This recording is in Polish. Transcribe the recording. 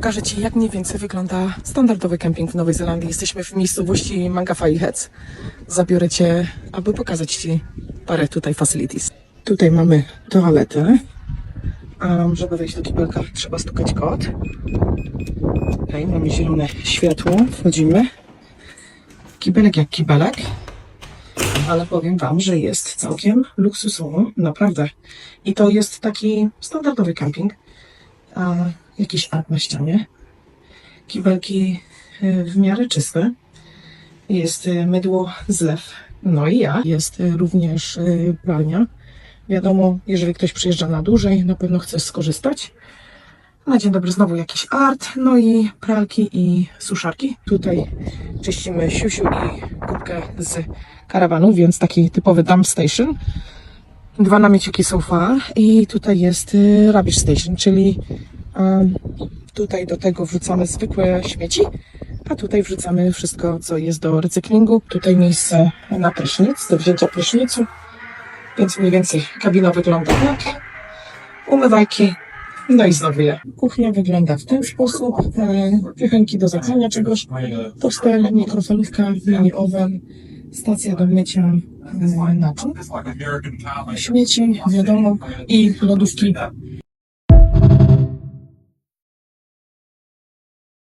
pokażę Ci, jak mniej więcej wygląda standardowy kemping w Nowej Zelandii. Jesteśmy w miejscowości Mangawai Heads. Zabiorę Cię, aby pokazać Ci parę tutaj facilities. Tutaj mamy toaletę. Um, żeby wejść do kibelka, trzeba stukać kod. Tutaj mamy zielone światło, wchodzimy. Kibelek jak kibelek, ale powiem Wam, że jest całkiem luksusowo, naprawdę. I to jest taki standardowy camping. A, jakiś art na ścianie. Kibelki y, w miarę czyste. Jest y, mydło, zlew. No i ja. Jest y, również pralnia. Wiadomo, jeżeli ktoś przyjeżdża na dłużej, na pewno chce skorzystać. Na dzień dobry znowu jakiś art, no i pralki i suszarki. Tutaj czyścimy siusiu i kubkę z karawanu, więc taki typowy dump station. Dwa namieciki sofa i tutaj jest y, rubbish station, czyli tutaj do tego wrzucamy zwykłe śmieci, a tutaj wrzucamy wszystko, co jest do recyklingu. Tutaj miejsce na prysznic, do wzięcia prysznicu, więc mniej więcej kabina wygląda tak. Umywajki, no i znowu ja. Kuchnia wygląda w ten sposób. E, Piechenki do zagrzania czegoś, toster, mikrofalówka, mini oven, stacja do mycia e, naczyń, śmieci, wiadomo, i lodówki